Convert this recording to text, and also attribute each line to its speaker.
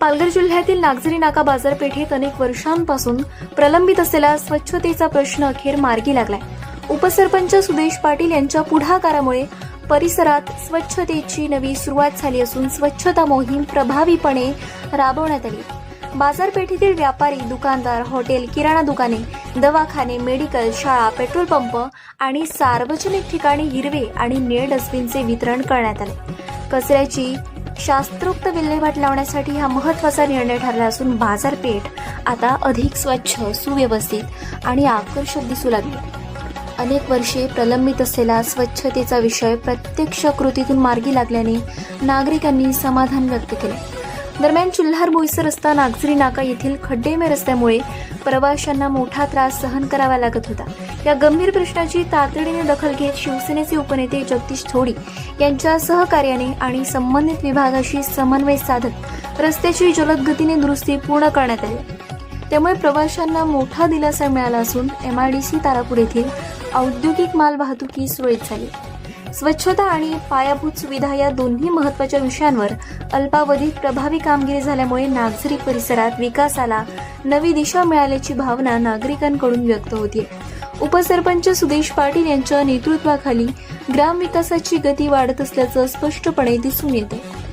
Speaker 1: पालघर जिल्ह्यातील नागझरी नाका बाजारपेठेत अनेक वर्षांपासून प्रलंबित असलेला स्वच्छतेचा प्रश्न अखेर मार्गी लागलाय. उपसरपंच सुदेश पाटील यांच्या पुढाकारामुळे परिसरात स्वच्छतेची नवी सुरुवात झाली असून स्वच्छता मोहीम प्रभावीपणे राबवण्यात आली. बाजारपेठेतील व्यापारी दुकानदार हॉटेल किराणा दुकाने दवाखाने मेडिकल शाळा पेट्रोल पंप आणि सार्वजनिक ठिकाणी हिरवे आणि निळ डस्टबिनचे वितरण करण्यात आले. कचऱ्याची शास्त्रोक्त विल्हेवाट लावण्यासाठी हा महत्त्वाचा निर्णय ठरला असून बाजारपेठ आता अधिक स्वच्छ सुव्यवस्थित आणि आकर्षक दिसू लागली. अनेक वर्षे प्रलंबित असलेला स्वच्छतेचा विषय प्रत्यक्ष कृतीतून मार्गी लागल्याने नागरिकांनी समाधान व्यक्त केले. दरम्यान चिल्हार बोईसर रस्ता नागझरी नाका येथील खड्डेमे रस्त्यामुळे प्रवाशांना मोठा त्रास सहन करावा लागत होता. या गंभीर प्रश्नाची तातडीने दखल घेत शिवसेनेचे उपनेते जगदीश थोडी यांच्या सहकार्याने आणि संबंधित विभागाशी समन्वय साधत रस्त्याची जलद गतीने दुरुस्ती पूर्ण करण्यात आली. त्यामुळे प्रवाशांना मोठा दिलासा मिळाला असून एमआयडीसी तारापूर येथील औद्योगिक माल वाहतुकी सुरळीत झाली. स्वच्छता आणि पायाभूत सुविधा या दोन्ही महत्त्वाच्या विषयांवर अल्पावधीत प्रभावी कामगिरी झाल्यामुळे नागझरी परिसरात विकासाला नवी दिशा मिळाल्याची भावना नागरिकांकडून व्यक्त होती उपसरपंच सुदेश पाटील यांच्या नेतृत्वाखाली ग्रामविकासाची गती वाढत असल्याचं स्पष्टपणे दिसून येते